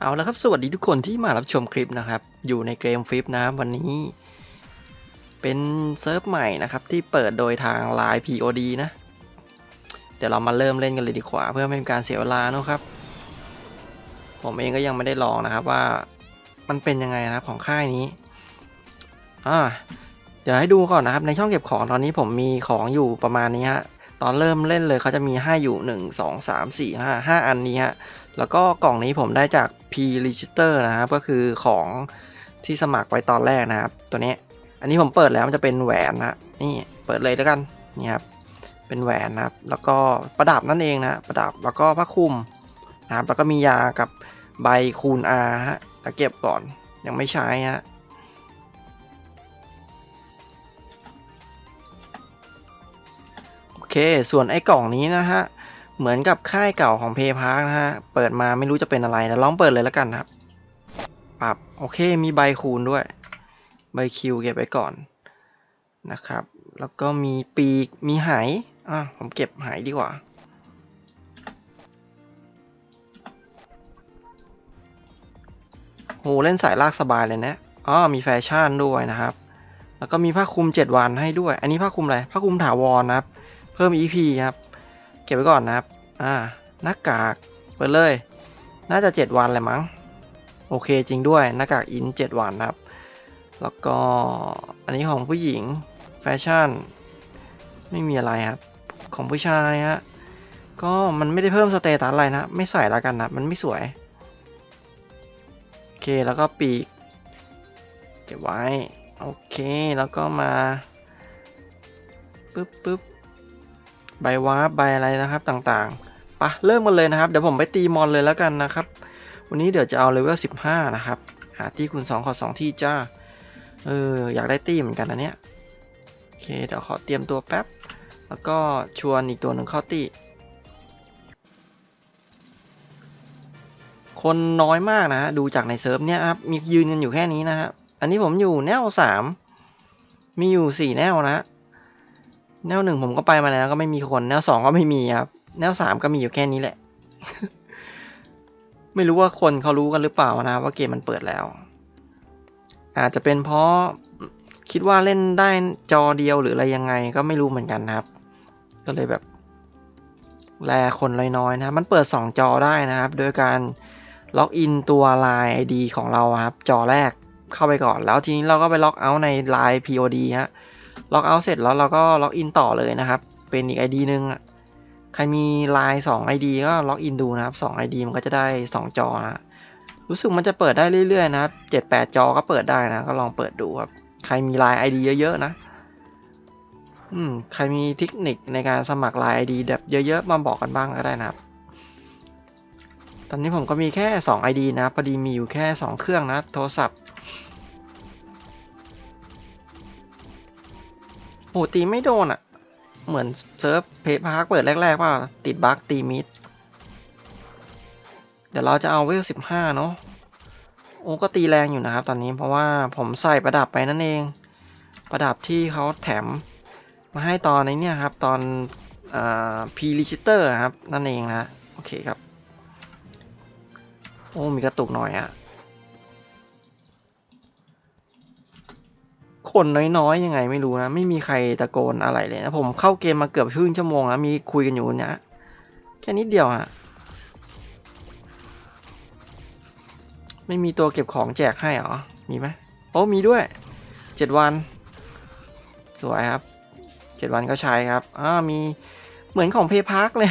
เอาละครับสวัสดีทุกคนที่มารับชมคลิปนะครับ อยู่ในเกมฟลิปนะวันนี้ เป็นเซิร์ฟใหม่นะครับ ที่เปิดโดยทาง Line POD นะ เดี๋ยวเรามาเริ่มเล่นกันเลยดีกว่า เพื่อไม่เป็นการเสียเวลานะครับ ผมเองก็ยังไม่ได้ลองนะครับว่ามันเป็นยังไงนะครับของค่ายนี้อ่าเดี๋ยวให้ดูก่อนนะครับ ในช่องเก็บของตอนนี้ผมมีของอยู่ประมาณนี้ฮะตอนเริ่มเล่นเลยเขาจะมีให้อยู่ 1 2 3 4 5 5 อันนี้ฮะ แล้วก็กล่องนี้ผมได้จาก P Register นะครับ ก็คือของที่สมัครไว้ตอนแรกนะครับ ตัวนี้ อันนี้ผมเปิดแล้วมันจะเป็นแหวนนะนี่เปิดเลยแล้วกันนี่ครับเป็นแหวนนะครับ แล้วก็ประดับนั่นเองนะประดับแล้วก็ผ้าคลุมนะครับแล้วก็มียากับใบคูณ R ฮะแต่เก็บก่อนยังไม่ใช้ฮะโอเค ส่วนไอ้กล่องนี้นะฮะ เหมือนกับค่ายเก่าของเพย์พาร์นะฮะ เปิดมาไม่รู้จะเป็นอะไรนะลองเปิดเลยแล้วกันครับ ปรับ โอเคมีใบคูณด้วย ใบคิวเก็บไว้ก่อนนะครับ แล้วก็มีปีก มีไหอะผมเก็บไหดีกว่า โห เล่นสายลากสบายเลยนะอ๋อมีแฟชั่นด้วยนะครับ แล้วก็มีผ้าคลุม 7 วันให้ด้วย อันนี้ผ้าคลุมอะไร ผ้าคลุมถาวรนะครับ เพิ่ม EP ครับ ก็บไว้ก่อนนะครับ อ่า หน้ากากเปิดเลย น่าจะ 7 วันเลยมั้ง โอเคจริงด้วย หน้ากากอิน 7 วันนะครับ แล้วก็อันนี้ของผู้หญิงแฟชั่น ไม่มีอะไรครับ ของผู้ชายฮะ ก็มันไม่ได้เพิ่มสเตตัสอะไรนะ ไม่ใส่แล้วกันนะ มันไม่สวย โอเค แล้วก็ปีก เก็บไว้ โอเค แล้วก็มา ปึ๊บปึ๊บ ใบวาร์ปใบอะไรนะครับต่างๆปะเริ่มกันเลยนะครับ เดี๋ยวผมไปตีมอนเลยแล้วกันนะครับ วันนี้เดี๋ยวจะเอาเลเวล15 นะครับ หาที่คูณ2ขอ2ที่จ้า เออ อยากได้ตีเหมือนกันนะเนี่ย โอเค เดี๋ยวขอเตรียมตัวแป๊บ แล้วก็ชวนอีกตัวหนึ่งเข้าตีคนน้อยมากนะฮะ ดูจากในเซิร์ฟเนี่ยครับ มียืนกันอยู่แค่นี้นะฮะ อันนี้ผมอยู่แนวสาม มีอยู่สี่แนวนะ แนวหนึ่งผมก็ไปมาแล้วก็ไม่มีคน แนวสองก็ไม่มีครับ แนวสามก็มีอยู่แค่นี้แหละ ไม่รู้ว่าคนเขารู้กันหรือเปล่านะ ว่าเกมมันเปิดแล้ว อาจจะเป็นเพราะคิดว่าเล่นได้จอเดียวหรืออะไรยังไงก็ไม่รู้เหมือนกันครับ ก็เลยแบบแลคนน้อยๆนะมันเปิด 2 จอได้นะครับ โดยการล็อกอินตัว Line ID ของเราครับ จอแรกเข้าไปก่อน แล้วทีนี้เราก็ไปล็อกเอาท์ใน Line POD ฮะ ล็อกเอาท์เสร็จแล้วเราก็ล็อกอินต่อเลยนะครับ เป็นอีก ID หนึ่งอะใครมี Line 2 ID ก็ล็อกอินดูนะครับ2 ID มันก็จะได้ 2 จอนะรู้สึกมันจะเปิดได้เรื่อยๆนะครับ7-8 จอก็เปิดได้นะ ก็ลองเปิดดูครับ ใครมี Line ID เยอะๆนะอืมใครมีเทคนิคในการสมัคร Line ID แบบเยอะๆ มาบอกกันบ้างก็ได้นะครับ ตอนนี้ผมก็มีแค่ 2 ID นะพอดีมีอยู่แค่ 2 เครื่องนะ โทรศัพท์ โอ้ตีไม่โดนอะ่ะ เหมือนเซิร์ฟเพย์พาร์คเปิดแรกๆว่าติดบั๊กตีมิด เดี๋ยวเราจะเอาเวลสิบห้าเนาะ โอ้ก็ตีแรงอยู่นะครับตอนนี้เพราะว่าผมใส่ประดับไปนั่นเอง ประดับที่เขาแถมมาให้ตอนในเนี่ยครับ ตอนพีลิชิเตอร์ครับ นั่นเองนะ โอเคครับ โอ้มีกระตุกหน่อยอะ คนน้อยๆยังไงไม่รู้นะ ไม่มีใครตะโกนอะไรเลยนะผมเข้าเกมมาเกือบครึ่งชั่วโมงแล้วมีคุยกันอยู่เนี่ยแค่นิดเดียวฮะไม่มีตัวเก็บของแจกให้หรอ มีไหมโอ้มีด้วยเจ็ดวัน สวยครับเจ็ดวันก็ใช้ครับอ่ามีเหมือนของเพย์พาร์คเลย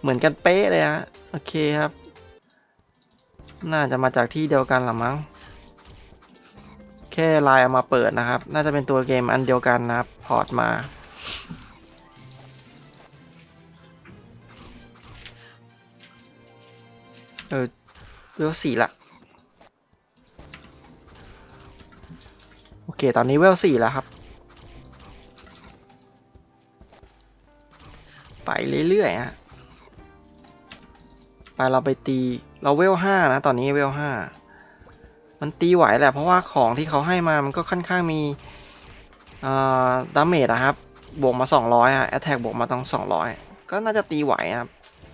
เหมือนกันเป๊ะเลยฮะโอเคครับ น่าจะมาจากที่เดียวกันหรือมั้ง ค่ไลน์เอามาเปิดนะครับ น่าจะเป็นตัวเกมอันเดียวกันนะครับ พอร์ตมา เออเวลสี่ละโอเค ตอนนี้เวลสี่แล้วครับ ไปเรื่อยๆฮะไปเราไปตี เราเวลห้านะ ตอนนี้เวลห้า มันตีไหวแหละเพราะว่าของที่เขาให้มามันก็ค่อนข้างมีดาเมจอะครับ บวกมา 200อะแอตแทกบวกมาต้อง 200 ก็น่าจะตีไหวครับ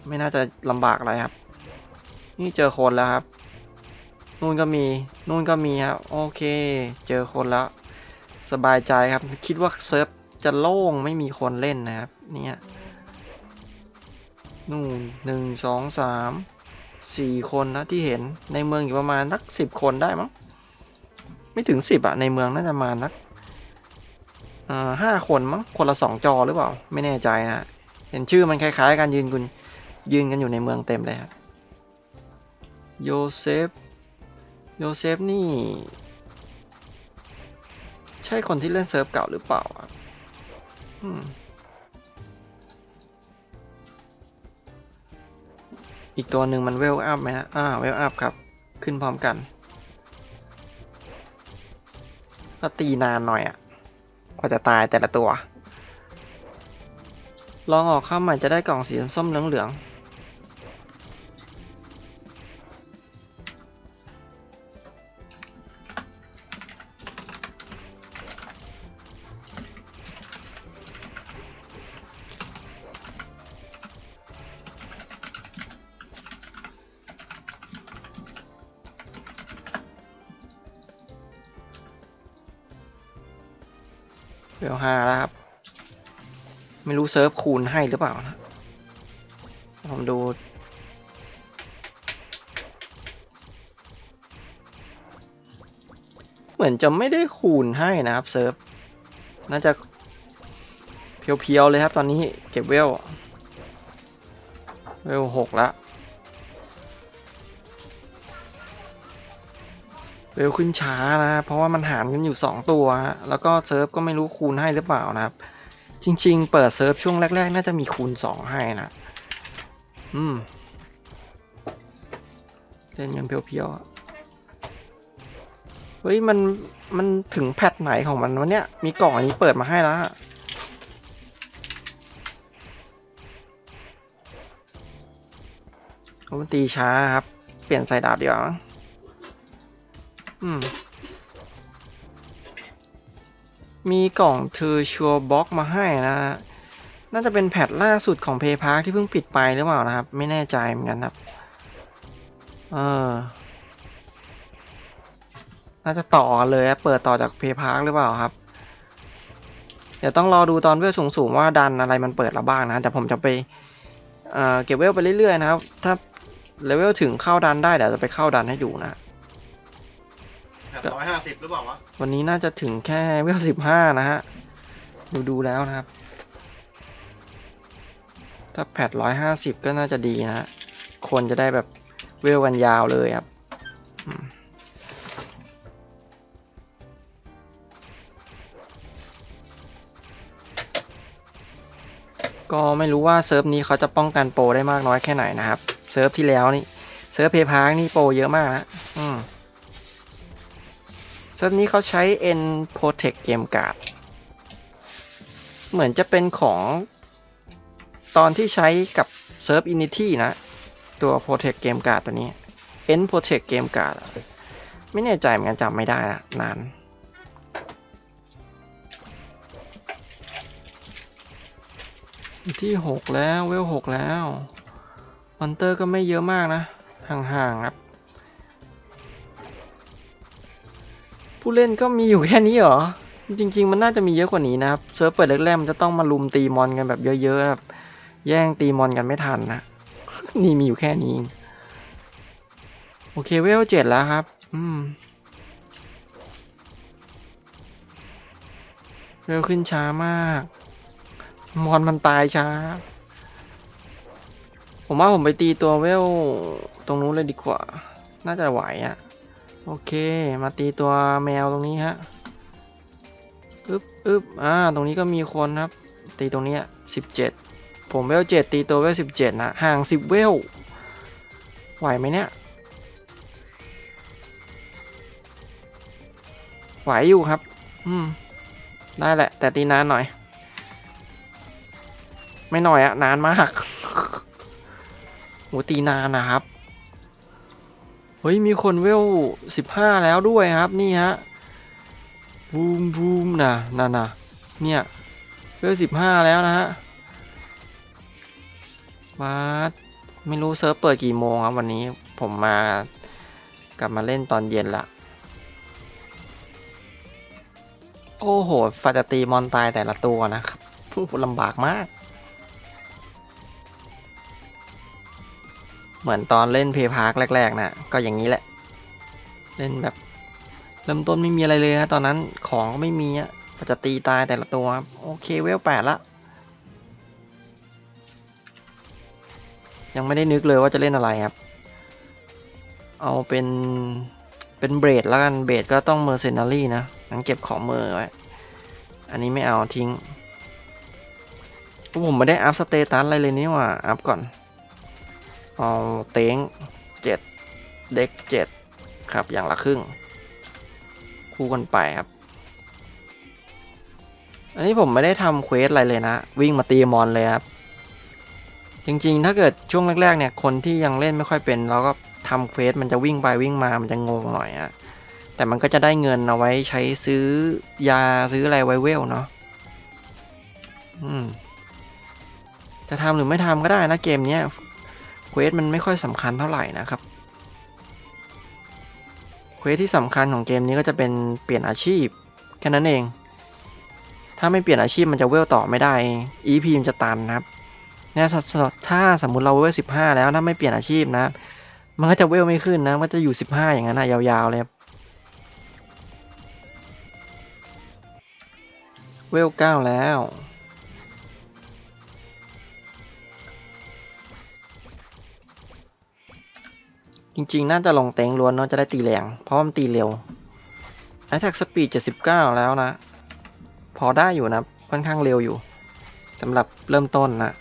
ไม่น่าจะลำบากอะไรครับ นี่เจอคนแล้วครับ นู่นก็มี นู่นก็มีครับ โอเค เจอคนแล้ว สบายใจครับ คิดว่าเซิร์ฟจะโล่งไม่มีคนเล่นนะครับ เนี่ย นู่นหนึ่งสองสาม สี่คนนะที่เห็นในเมืองอยู่ประมาณสักสิบคนได้มั้งไม่ถึงสิบอะในเมืองน่าจะมานักห้าคนมั้งคนละสองจอหรือเปล่า ไม่แน่ใจนะเห็นชื่อมันคล้ายๆกันยืนกุนยืนกันอยู่ในเมืองเต็มเลยครับโยเซฟโยเซฟนี่ ใช่คนที่เล่นเซิร์ฟเก่าหรือเปล่าอะ อีกตัวหนึ่งมันเวลอัพไหมฮะ อ่า เวลอัพครับ ขึ้นพร้อมกันก็ตีนานหน่อยอะ่ะกว่าจะตายแต่ละตัว ลองออกข้ามใหม่จะได้กล่องสีส้มเหลืองๆ รู้เซิร์ฟคูณให้หรือเปล่านะผมดู เหมือนจะไม่ได้คูณให้นะครับ เซิร์ฟ น่าจะเพียวๆเลยครับตอนนี้เก็บเวล เวลหกแล้วเวลขึ้นช้านะ เพราะว่ามันหารกันอยู่สองตัวฮะแล้วก็เซิร์ฟก็ไม่รู้คูณให้หรือเปล่านะครับ จริง ๆ เปิดเซิร์ฟช่วงแรก ๆ น่าจะมีคูณสองให้นะ อืมเล่นกันเพียวๆ เฮ้ย มัน มันถึงแพทไหนของมันวะเนี่ย มีกล่องอันนี้เปิดมาให้แล้วมันตีช้าครับ เปลี่ยนใส่ดาบดีกว่าอืม มีกล่องเทอร์ชัวบ็อกมาให้นะฮะน่าจะเป็นแพทล่าสุดของเพย์พาร์ที่เพิ่งปิดไปหรือเปล่านะครับ ไม่แน่ใจเหมือนกันครับ เออ น่าจะต่อเลยเปิดต่อจากเพย์พาร์หรือเปล่าครับ เดี๋ยวต้องรอดูตอนเวลสูงๆว่าดันอะไรมันเปิดแล้วบ้างนะ แต่ผมจะไปเอ่อเก็บเวลไปเรื่อยๆนะครับ ถ้าเลเวลถึงเข้าดันได้เดี๋ยวจะไปเข้าดันให้ดูนะ ร้อยห้าสิบหรือเปล่าวะวันนี้น่าจะถึงแค่เวลสิบห้านะฮะ ดูดูแล้วนะครับ ถ้าแพทร้อยห้าสิบก็น่าจะดีนะฮะ คนจะได้แบบเวลกันยาวเลยครับอืมก็ไม่รู้ว่าเซิร์ฟนี้เขาจะป้องกันโปรได้มากน้อยแค่ไหนนะครับ เซิร์ฟที่แล้วนี่ เซิร์ฟเพย์พาร์นี่โปรเยอะมากนะอืม เซิร์ฟนี้เขาใช้ N Protect Game Card เหมือนจะเป็นของตอนที่ใช้กับเซิร์ฟ Unity นะ ตัว Protect Game Card ตัวนี้ N Protect Game Card ไม่แน่ใจเหมือนกันจำไม่ได้นะนานที่ 6 แล้วเวล6แล้วมอนเตอร์ก็ไม่เยอะมากนะ ห่างๆครับ ผู้เล่นก็มีอยู่แค่นี้เหรอ จริง ๆ มันน่าจะมีเยอะกว่านี้นะครับ เซิร์ฟเปิดแรกๆมันจะต้องมาลุมตีมอนกันแบบเยอะๆแบบแย่งตีมอนกันไม่ทันนะ นี่มีอยู่แค่นี้เองโอเคเวลเจ็ดแล้วครับ อืมเวลขึ้นช้ามาก มอนมันตายช้า ผมว่าผมไปตีตัวเวลตรงนู้นเลยดีกว่า น่าจะไหวอะ โอเค มาตีตัวแมวตรงนี้ฮะอึ๊บอึ๊บอ่า ตรงนี้ก็มีคนครับ ตีตรงนี้สิบเจ็ดผมเวลเจ็ดตีตัวเวลสิบเจ็ดนะห่างสิบเวล ไหวไหมเนี่ย ไหวอยู่ครับ อืม ได้แหละ แต่ตีนานหน่อย ไม่หน่อยอะนานมากโหตีนานนะครับ เฮ้ยมีคนเวลสิบห้าแล้วด้วยครับนี่ฮะบูมบูมนะนะนะเนี่ยเวลสิบห้าแล้วนะฮะมาดไม่รู้เซิร์ฟเปิดกี่โมงครับวันนี้ผมมากลับมาเล่นตอนเย็นละโอ้โหฟาจะตีมอนตายแต่ละตัวนะครับผู้ลำบากมาก เหมือนตอนเล่นเพย์พาร์คแรกๆนะก็อย่างนี้แหละ เล่นแบบ เริ่มต้นไม่มีอะไรเลยฮะตอนนั้นของก็ไม่มีอะฟาจะตีตายแต่ละตัวโอเคเวลแปดละยังไม่ได้นึกเลยว่าจะเล่นอะไรครับ เอาเป็นเป็นเบรดแล้วกัน เบรดก็ต้องเมอร์เซนารี่นะงั้นเก็บของเมอร์ไว้ อันนี้ไม่เอาทิ้ง ผมไม่ได้อัพสเตตัสอะไรเลยนี่ว่า อัพก่อน เอาเต็งเจ็ดเด็กเจ็ดครับอย่างละครึ่ง คู่กันไปครับ อันนี้ผมไม่ได้ทำเควสอะไรเลยนะ วิ่งมาตีมอนเลยครับ จริงๆ ถ้าเกิดช่วงแรกๆเนี่ยคนที่ยังเล่นไม่ค่อยเป็นเราก็ทำเควสมันจะวิ่งไปวิ่งมามันจะงงหน่อยอะแต่มันก็จะได้เงินเอาไว้ใช้ซื้อยาซื้ออะไรไวเวลเนาะอืมจะทำหรือไม่ทำก็ได้นะเกมเนี้ย ควสมันไม่ค่อยสำคัญเท่าไหร่นะครับ เควสที่สำคัญของเกมนี้ก็จะเป็นเปลี่ยนอาชีพแค่นั้นเอง ถ้าไม่เปลี่ยนอาชีพมันจะเวลต่อไม่ได้ EP มันจะตันนะครับเนี่ยถ้าสมมุติเราเวลสิบห้าแล้วถ้าไม่เปลี่ยนอาชีพนะ มันก็จะเวลไม่ขึ้นนะ มันจะอยู่สิบห้าอย่างนั้นนะยาวๆเลยเวลเก้าแล้ว จริงๆ น่าจะลงเต็งล้วนเนาะจะได้ตีแรง เพราะมันตีเร็ว Attack Speed 79 แล้วนะ พอได้อยู่นะ ค่อนข้างเร็วอยู่สำหรับเริ่มต้นนะ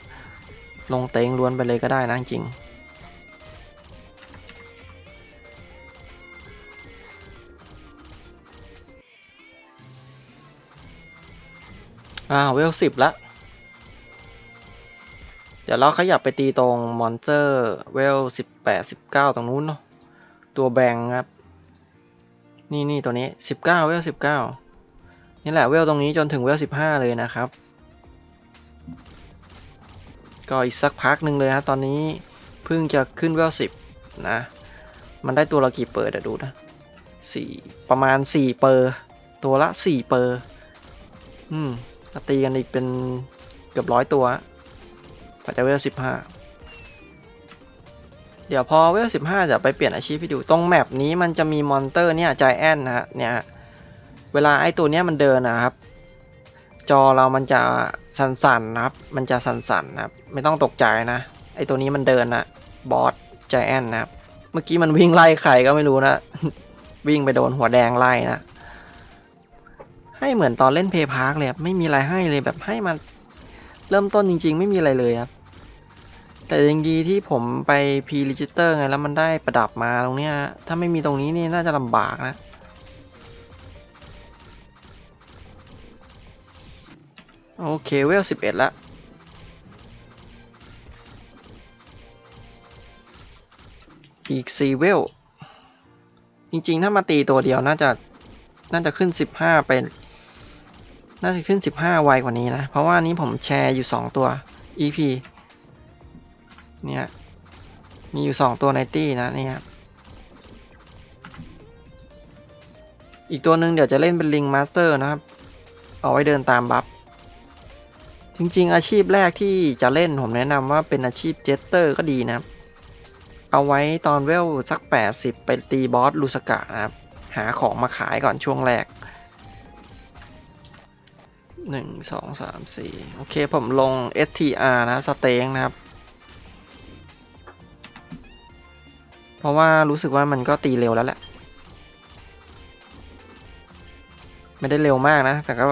ลงเต็งล้วนไปเลยก็ได้นะจริงอ่าเวลสิบละ เดี๋ยวเราขยับไปตีตรงมอนสเตอร์เวลสิบแปดสิบเก้าตรงนู้นเนาะตัวแบงครับ นี่นี่ตัวนี้สิบเก้าเวลสิบเก้านี่แหละเวลตรงนี้จนถึงเวลสิบห้าเลยนะครับ ก็อีกสักพักหนึ่งเลยครับตอนนี้เพิ่งจะขึ้นเวลสิบนะ มันได้ตัวละกี่เปอร์เดี๋ยวดูนะสี่ประมาณสี่เปอร์ ตัวละสี่เปอร์ อืมตีกันอีกเป็นเกือบร้อยตัว กว่าจะเวลสิบห้าเดี๋ยวพอเวลสิบห้าจะไปเปลี่ยนอาชีพให้ดู ตรงแมปนี้มันจะมีมอนเตอร์เนี่ยใจแอนนะฮะเนี่ยเวลาไอตัวเนี้ยมันเดินนะครับ จอเรามันจะสั่นๆนะครับ มันจะสั่นๆนะครับ ไม่ต้องตกใจนะ ไอตัวนี้มันเดินนะบอสใจแอนนะครับ เมื่อกี้มันวิ่งไล่ใครก็ไม่รู้นะ วิ่งไปโดนหัวแดงไล่นะ ให้เหมือนตอนเล่นเพย์พาร์คเลยไม่มีอะไรให้เลยแบบให้มันเริ่มต้นจริง ๆ ไม่มีอะไรเลยครับ แต่ยังดีที่ผมไปพีรีจิสเตอร์ไงแล้วมันได้ประดับมาตรงเนี้ยถ้าไม่มีตรงนี้นี่น่าจะลำบากนะโอเคเวลสิบเอ็ดละอีกสี่เวล จริงๆ ถ้ามาตีตัวเดียวน่าจะน่าจะขึ้นสิบห้าไปน่าจะขึ้นสิบห้าไวกว่านี้นะ เพราะว่านี้ผมแชร์อยู่สองตัว EP เนี่ย มีอยู่สองตัวในตี้นะเนี่ยอีกตัวหนึ่งเดี๋ยวจะเล่นเป็นลิงมาสเตอร์นะครับ เอาไว้เดินตามบัฟ จริงๆ อาชีพแรกที่จะเล่นผมแนะนำว่าเป็นอาชีพเจสเตอร์ก็ดีนะครับ เอาไว้ตอนเวลสัก 80 ไปตีบอสลูสกะนะครับ หาของมาขายก่อนช่วงแรกหนึ่งสองสามสี่โอเคผมลง STR นะสเต็งนะครับ เพราะว่ารู้สึกว่ามันก็ตีเร็วแล้วแหละ ไม่ได้เร็วมากนะ แต่ก็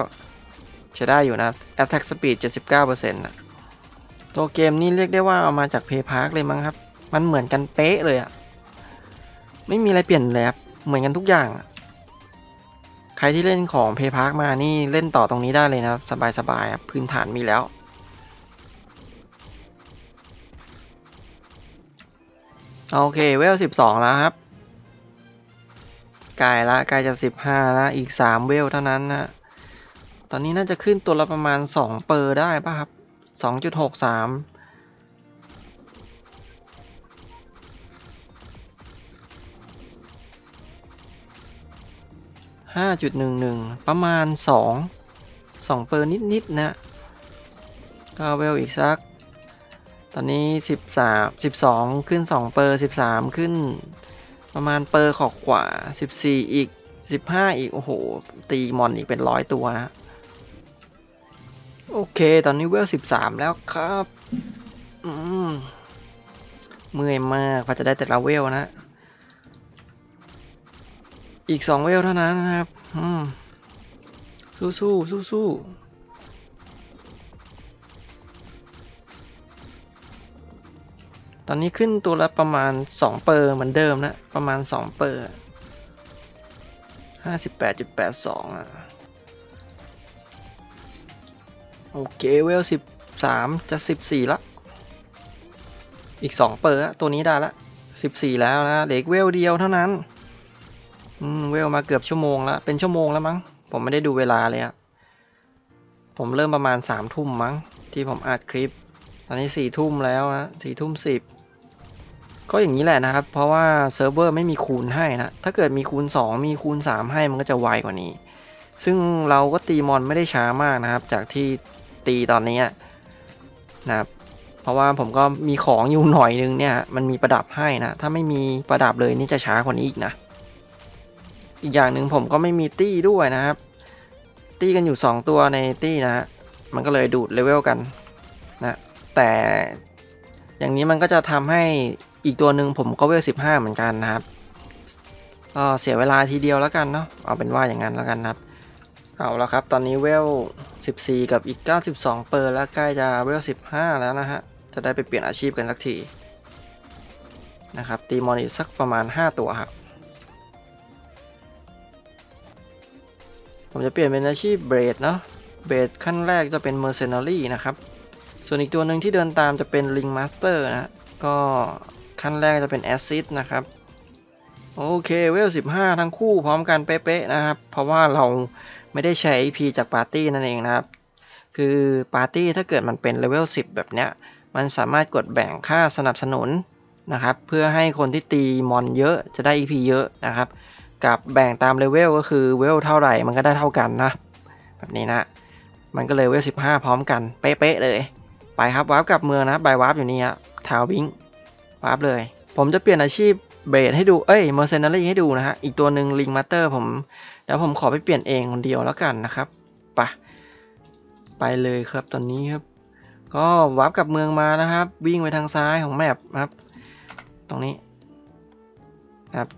ใช้ได้อยู่นะ Attack Speed 79%นะตัวเกมนี้เรียกได้ว่าเอามาจาก Play Park เลยมั้งครับ มันเหมือนกันเป๊ะเลยอะไม่มีอะไรเปลี่ยนเลยครับ เหมือนกันทุกอย่าง ใครที่เล่นของ Play Park มานี่เล่นต่อตรงนี้ได้เลยนะครับสบายๆพื้นฐานมีแล้ว โอเคเวลสิบสองแล้วครับกายละกายจะสิบห้าละอีกสามเวลเท่านั้นนะตอนนี้น่าจะขึ้นตัวละประมาณสองเปอร์ได้ป่ะครับสองจุดหกสามห้าจุดหนึ่งหนึ่งประมาณสองสองเปอร์นิดๆนะก็เวลอีกสัก ตอนนี้สิบสามสิบสองขึ้นสองเปอร์สิบสามขึ้น ประมาณเปอร์ขอกกว่าสิบสี่อีกสิบห้าอีก โอ้โห ตีมอนอีกเป็นร้อยตัวนะ โอเค ตอนนี้เวลสิบสามแล้วครับอืมเมื่อยมากพอจะได้แต่ละเวลนะ อีกสองเวลเท่านั้นนะครับอืมสู้สู้สู้สู้ ตอนนี้ขึ้นตัวละประมาณสองเปอร์เหมือนเดิมนะ ประมาณสองเปอร์ห้าสิบแปดจุดแปดสองอะ โอเคเวลสิบสามจะสิบสี่ละ อีกสองเปอร์อะตัวนี้ได้ละสิบสี่แล้วนะเหลืออีกเวลเดียวเท่านั้น อืมเวลมาเกือบชั่วโมงแล้วเป็นชั่วโมงแล้วมั้ง ผมไม่ได้ดูเวลาเลยอะผมเริ่มประมาณสามทุ่มมั้ง ที่ผมอัดคลิป ตอนนี้สี่ทุ่มแล้วนะสี่ทุ่มสิบ ก็อย่างนี้แหละนะครับ เพราะว่าเซิร์ฟเวอร์ไม่มีคูณให้นะ ถ้าเกิดมีคูณ 2 มีคูณ 3 ให้มันก็จะไวกว่านี้ ซึ่งเราก็ตีมอนไม่ได้ช้ามากนะครับ จากที่ตีตอนนี้นะครับ เพราะว่าผมก็มีของอยู่หน่อยนึงเนี่ย มันมีประดับให้นะ ถ้าไม่มีประดับเลยนี่จะช้ากว่านี้อีกนะ อีกอย่างหนึ่งผมก็ไม่มีตี้ด้วยนะครับ ตี้กันอยู่ 2 ตัวในตี้นะ มันก็เลยดูดเลเวลกันนะ แต่อย่างนี้มันก็จะทำให้ อีกตัวหนึ่งผมก็เวลสิบห้าเหมือนกันนะครับก็เสียเวลาทีเดียวแล้วกันเนาะเอาเป็นว่าอย่างนั้นแล้วกันครับ เอาและครับ ตอนนี้เวล14กับอีก 92 เปอร์แล้วใกล้จะเวล15แล้วนะฮะ จะได้ไปเปลี่ยนอาชีพกันสักทีนะครับ ตีมอนอีกสักประมาณ 5 ตัวครับ ผมจะเปลี่ยนเป็นอาชีพเบรดเนาะ เบรดขั้นแรกจะเป็น Mercenary นะครับ ส่วนอีกตัวหนึ่งที่เดินตามจะเป็น Ring Master นะ ก็ ขั้นแรกจะเป็น Acid นะครับ โอเคเวล 15 ทั้งคู่พร้อมกันเป๊ะๆนะครับ เพราะว่าเราไม่ได้ใช้ EP จากปาร์ตี้นั่นเองนะครับ คือปาร์ตี้ถ้าเกิดมันเป็นเลเวล 10 แบบเนี้ย มันสามารถกดแบ่งค่าสนับสนุนนะครับ เพื่อให้คนที่ตีมอนเยอะจะได้ EP เยอะนะครับ กับแบ่งตามเลเวลก็คือเวลเท่าไหร่มันก็ได้เท่ากันนะ แบบนี้นะ มันก็เลยเวล 15 พร้อมกันเป๊ะๆเลย ไปครับวาร์ปกลับเมืองนะบายวาร์ปอยู่นี่ฮะทาววิง วาร์ปเลย ผมจะเปลี่ยนอาชีพเบรดให้ดู เอ้ยเมอร์เซนารีให้ดูนะฮะ อีกตัวหนึ่งลิงมาเตอร์ผม เดี๋ยวผมขอไปเปลี่ยนเองคนเดียวแล้วกันนะครับไปไปเลยครับตอนนี้ครับ ก็วาร์ปกลับเมืองมานะครับ วิ่งไปทางซ้ายของแมปครับ ตรงนี้ครับ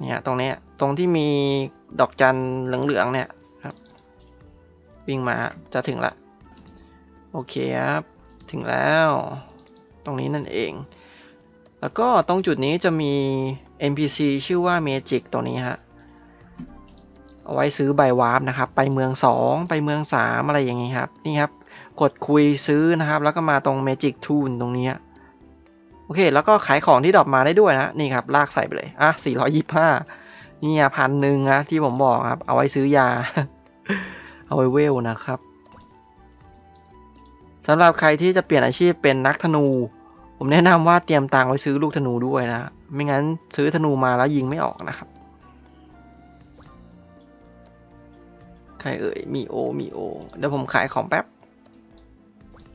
เนี่ยตรงนี้ตรงที่มีดอกจันเหลืองๆเนี่ยครับ วิ่งมาจะถึงละ โอเคครับ ถึงแล้ว รงนี้นั่นเอง แล้วก็ตรงจุดนี้จะมี NPC ชื่อว่า Magic ตัวนี้ฮะ เอาไว้ซื้อใบวาร์ปนะครับ ไปเมือง 2 ไปเมือง 3 อะไรอย่างงี้ครับ นี่ครับ กดคุยซื้อนะครับ แล้วก็มาตรง Magic Tool ตรงนี้ โอเค แล้วก็ขายของที่ดรอปมาได้ด้วยนะ นี่ครับ ลากใส่ไปเลย อะ 425 นี่พันหนึ่งนะที่ผมบอกครับ เอาไว้ซื้อยา เอาไว้เวลนะครับสำหรับใครที่จะเปลี่ยนอาชีพเป็นนักธนู ผมแนะนำว่าเตรียมตังไว้ซื้อลูกธนูด้วยนะ ไม่งั้นซื้อธนูมาแล้วยิงไม่ออกนะครับ ใครเอ่ย มีโอ มีโอ เดี๋ยวผมขายของแป๊บ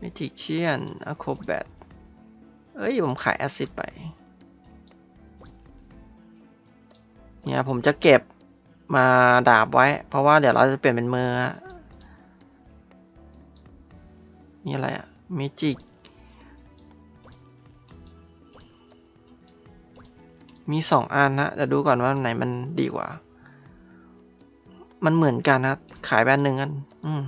m a g i c i a n a c r o b a t เอ้ย ผมขายแอซิดไป เนี่ยผมจะเก็บมาดาบไว้ เพราะว่าเดี๋ยวเราจะเปลี่ยนเป็นมือฮะนี่อะไรอะเมจิ มีสองอันนะเดี๋ยวดูก่อนว่าไหนมันดีกว่า มันเหมือนกันนะขายแบรนด์หนึ่งกัน อืม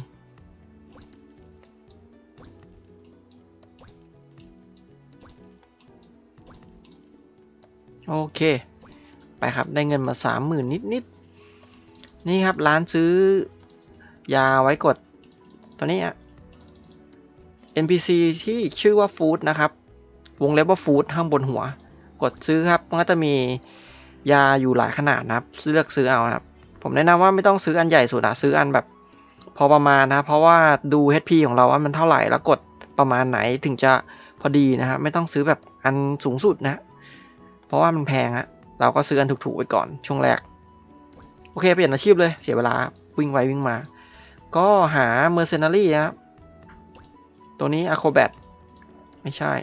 โอเค ไปครับได้เงินมาสามหมื่นนิดๆนี่ครับร้านซื้อยาไว้กด ตัวนี้อะ NPC ที่ชื่อว่าฟู้ดนะครับ วงเล็บว่าฟู้ดข้างบนหัว กดซื้อครับ มันก็จะมียาอยู่หลายขนาดนะครับ เลือกซื้อเอาครับ ผมแนะนำว่าไม่ต้องซื้ออันใหญ่สุดอะซื้ออันแบบ พอประมาณนะ เพราะว่าดู HP ของเราว่ามันเท่าไหร่แล้วกดประมาณไหนถึงจะพอดีนะครับไม่ต้องซื้อแบบอันสูงสุดนะ เพราะว่ามันแพงอะเราก็ซื้ออันถูกๆไว้ก่อนช่วงแรก โอเคเปลี่ยนอาชีพเลยเสียเวลาวิ่งไววิ่งมา ก็หา Mercenary นะครับตัวนี้ Acrobat ไม่ใช่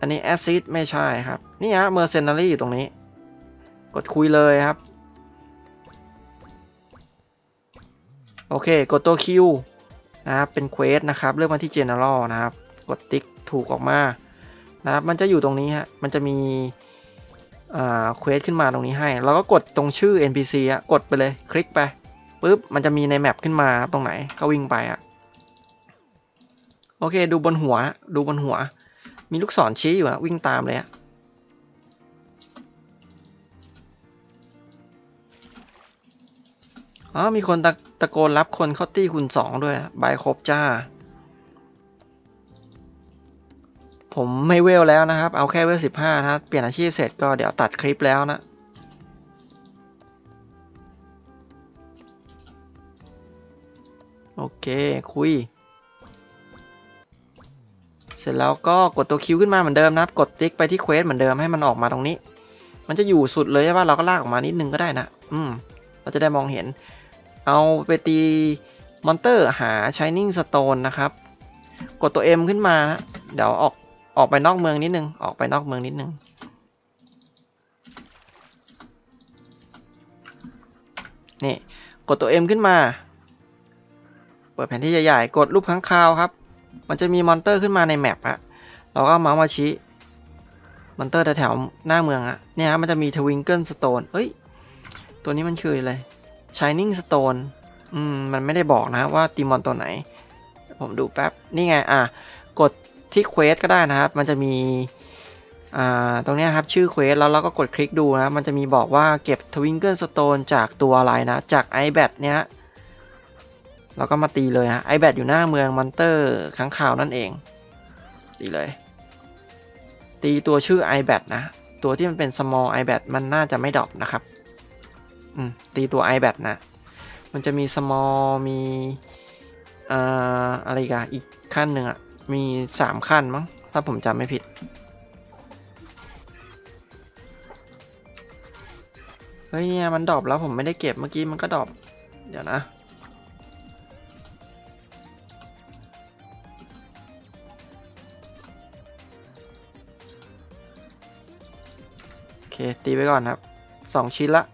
อันนี้ Acid ไม่ใช่ครับ นี่ฮะ Mercenary อยู่ตรงนี้ กดคุยเลยครับ โอเค กดตัว Q นะครับ เป็นเควสนะครับ เลือกมาที่ General นะครับ กดติ๊กถูกออกมานะครับ มันจะอยู่ตรงนี้ฮะ มันจะมีอ่าเควสขึ้นมาตรงนี้ให้ เราก็กดตรงชื่อ NPC อะกดไปเลย คลิกไปปุ๊บ มันจะมีในแมปขึ้นมาตรงไหน ก็วิ่งไปอะโอเค ดูบนหัว ดูบนหัว มีลูกศรชี้อยู่อะวิ่งตามเลยอะอ๋อมีคนตะตะโกนรับคนเข้าตี้คุณสองด้วยอะบายครบจ้า ผมไม่เวลแล้วนะครับ เอาแค่เวลสิบห้านะเปลี่ยนอาชีพเสร็จก็เดี๋ยวตัดคลิปแล้วนะโอเค คุย ร็จแล้วก็กดตัวคิวขึ้นมาเหมือนเดิมนะครับ กดติ๊กไปที่เควสเหมือนเดิมให้มันออกมาตรงนี้ มันจะอยู่สุดเลยใช่ปะเราก็ลากออกมานิดนึงก็ได้นะ อืม เราจะได้มองเห็น เอาไปตีมอนเตอร์หา Shining Stone นะครับ กดตัว M ขึ้นมา เดี๋ยวออกออกไปนอกเมืองนิดนึง ออกไปนอกเมืองนิดนึง นี่ กดตัว M ขึ้นมา เปิดแผนที่ใหญ่ๆ กดรูปค้างคาวครับ มันจะมีมอนเตอร์ขึ้นมาในแมปอะเราก็เมาส์มาชี้มอนเตอร์แถวหน้าเมืองอะเนี่ยมันจะมีทวิงเกิลสโตนเอ้ย ตัวนี้มันคืออะไร Shining Stone อืม มันไม่ได้บอกนะว่าตีมอนตัวไหน ผมดูแป๊บ นี่ไง อะ กดที่เควสก็ได้นะครับ มันจะมี อ่า ตรงนี้ครับ ชื่อเควส แล้วเราก็กดคลิกดูนะ มันจะมีบอกว่าเก็บทวิงเกิลสโตนจากตัวอะไรนะ จาก i b a t เนี้ย เราก็มาตีเลยฮะ i b a t อยู่หน้าเมืองมอนเตอร์ค้างคาวนั่นเอง ตีเลย ตีตัวชื่อ i b a t นะ ตัวที่มันเป็น small i b a t มันน่าจะไม่ดรอปนะครับ อืม ตีตัว i b a t นะ มันจะมี small มีอ่าอะไรกันอีกขั้นหนึ่งอะมีสามขั้นมั้ง ถ้าผมจำไม่ผิด เฮ้ยเนี่ยมันดรอปแล้วผมไม่ได้เก็บเมื่อกี้มันก็ดรอปเดี๋ยวนะ ตีไปก่อนครับสองชิ้นละ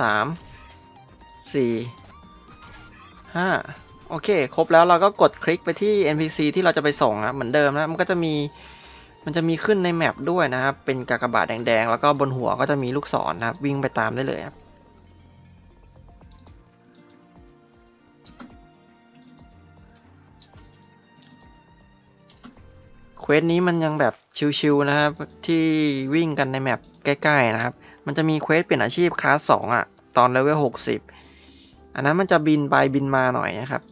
สามสี่ห้าโอเค ครบแล้วเราก็กดคลิกไปที่ NPC ที่เราจะไปส่งนะเหมือนเดิมนะมันก็จะมีมันจะมีขึ้นในแมปด้วยนะครับ เป็นกากบาทแดงๆ แล้วก็บนหัวก็จะมีลูกศรนะครับ วิ่งไปตามได้เลยครับ ควสนี้มันยังแบบชิวๆนะครับ ที่วิ่งกันในแมปใกล้ๆนะครับ มันจะมีเควสเปลี่ยนอาชีพคลาสสองอะตอนเลเวลหกสิบอันนั้นมันจะบินไปบินมาหน่อยนะครับ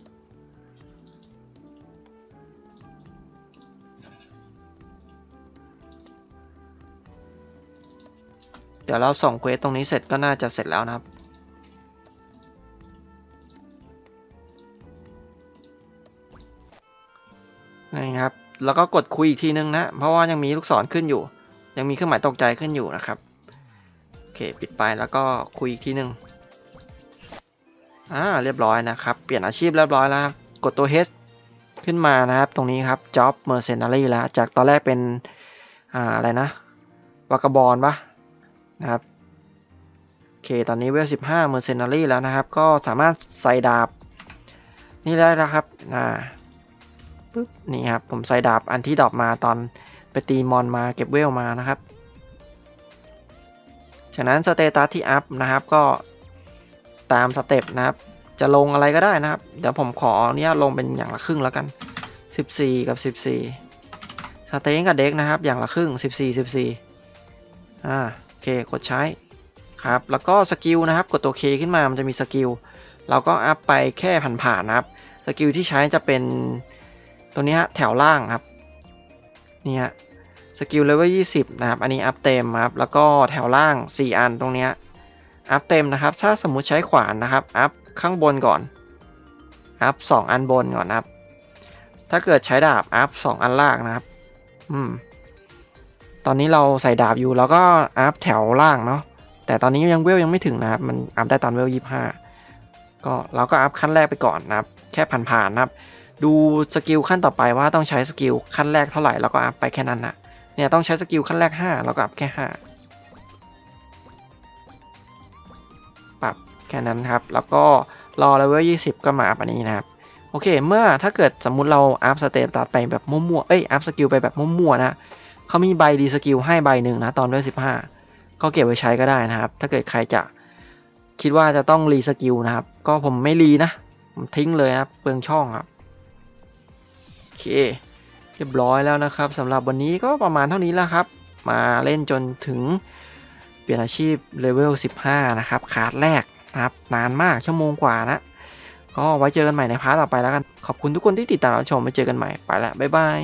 เดี๋ยวเราส่งเควสตรงนี้เสร็จก็น่าจะเสร็จแล้วนะครับ นี่ครับ แล้วก็กดคุยอีกทีนึงนะ เพราะว่ายังมีลูกศรขึ้นอยู่ ยังมีเครื่องหมายตกใจขึ้นอยู่นะครับ โอเค ปิดไปแล้วก็คุยอีกทีนึงอ่าเรียบร้อยนะครับ เปลี่ยนอาชีพเรียบร้อยแล้ว กดตัว H ขึ้นมานะครับ ตรงนี้ครับ Job Mercenary แล้ว จากตอนแรกเป็นอ่าอะไรนะวากาบอลปะนะครับโอเค ตอนนี้เวล 15 Mercenary แล้วนะครับ ก็สามารถใส่ดาบ นี่ได้แล้วครับ อ่า ปึ๊บนี่ครับผมใส่ดาบอันที่ดรอปมาตอนไปตีมอนมาเก็บเวลมานะครับ ฉะนั้นสเตตัสที่อัพนะครับก็ตามสเต็ปนะครับ จะลงอะไรก็ได้นะครับ เดี๋ยวผมขออนุญาตลงเป็นอย่างละครึ่งแล้วกัน 14 กับ 14 สเต็งกับเด็กนะครับ อย่างละครึ่ง 14 14อ่าโอเคกดใช้ครับ แล้วก็สกิลนะครับ กดตัว K ขึ้นมามันจะมีสกิล เราก็อัพไปแค่ผ่านๆนะครับ สกิลที่ใช้จะเป็น ตัวนี้แถวล่างครับนี่ฮะสกิลเลเวล20 นะครับ อันนี้อัพเต็มครับ แล้วก็แถวล่าง 4 อันตรงนี้อัพเต็มนะครับ ถ้าสมมุติใช้ขวานนะครับ อัพข้างบนก่อน อัพ 2 อันบนก่อนนะครับ ถ้าเกิดใช้ดาบ อัพ 2 อันล่างนะครับ อืม ตอนนี้เราใส่ดาบอยู่ แล้วก็อัพแถวล่างเนาะ แต่ตอนนี้ยังเวลยังไม่ถึงนะครับ มันอัพได้ตอนเวลยี่ห้าก็เราก็อัพขั้นแรกไปก่อนนะครับ แค่ผ่านๆนะครับ ดูสกิลขั้นต่อไปว่าต้องใช้สกิลขั้นแรกเท่าไหร่แล้วก็อัพไปแค่นั้นนะเนี่ยต้องใช้สกิลขั้นแรก 5 แล้วก็อัพแค่ 5 ปรับแค่นั้นครับ แล้วก็รอเลเวล20 ก็มาอัพอันนี้นะครับ โอเค เมื่อถ้าเกิดสมมุติเราอัพสเตตัดไปแบบมั่วๆ เอ้ยอัพสกิลไปแบบมั่วๆนะเขามีใบดีสกิลให้ใบหนึ่งนะตอนด้วย 15 ก็เก็บไว้ใช้ก็ได้นะครับ ถ้าเกิดใครจะคิดว่าจะต้องรีสกิลนะครับ ก็ผมไม่รีนะ ผมทิ้งเลยนะครับเปลืองช่องครับ เค เรียบร้อยแล้วนะครับสำหรับวันนี้ก็ประมาณเท่านี้แล้วครับ มาเล่นจนถึงเปลี่ยนอาชีพเลเวล 15 นะครับ คาร์ดแรกนะครับ นานมากชั่วโมงกว่านะ ก็ไว้เจอกันใหม่ในพาร์ทต่อไปแล้วกัน ขอบคุณทุกคนที่ติดตามรับชมไว้เจอกันใหม่ไปละบ๊ายบาย